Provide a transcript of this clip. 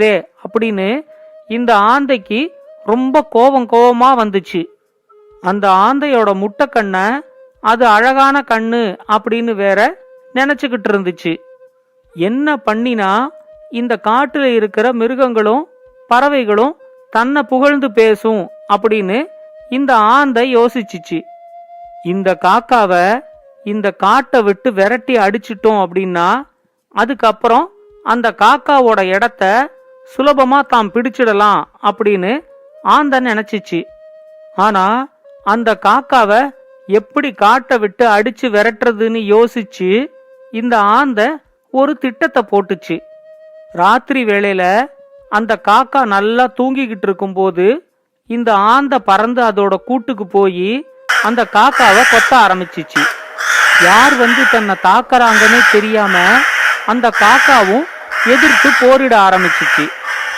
தே அப்படின்னு இந்த ஆந்தைக்கு ரொம்ப கோவம் கோபமா வந்துச்சு. அந்த ஆந்தையோட முட்டை கண்ணை அது அழகான கண்ணு அப்படின்னு வேற நினைச்சுக்கிட்டு இருந்துச்சு. என்ன பண்ணினா இந்த காட்டில் இருக்கிற மிருகங்களும் பறவைகளும் தன்னை புகழ்ந்து பேசும் அப்படின்னு இந்த ஆந்தை யோசிச்சிச்சு. இந்த காக்காவை இந்த காட்டை விட்டு விரட்டி அடிச்சிட்டோம் அப்படின்னா அதுக்கப்புறம் அந்த காக்காவோட இடத்த சுலபமா தாம் பிடிச்சிடலாம் அப்படின்னு ஆந்தை நினைச்சிச்சு. ஆனா அந்த காக்காவை எப்படி காட்டை விட்டு அடிச்சு விரட்டுறதுன்னு யோசிச்சு இந்த ஆந்தை ஒரு திட்டத்தை போட்டுச்சு. ராத்திரி வேளையில அந்த காக்கா நல்லா தூங்கிக்கிட்டு இருக்கும்போது இந்த ஆந்தை பறந்து அதோட கூட்டுக்கு போய் அந்த காக்காவை கொத்த ஆரம்பிச்சிச்சு. யார் வந்து தன்னை தாக்குறாங்கன்னே தெரியாம அந்த காக்காவும் எதிர்த்து போரிட ஆரம்பிச்சிச்சு.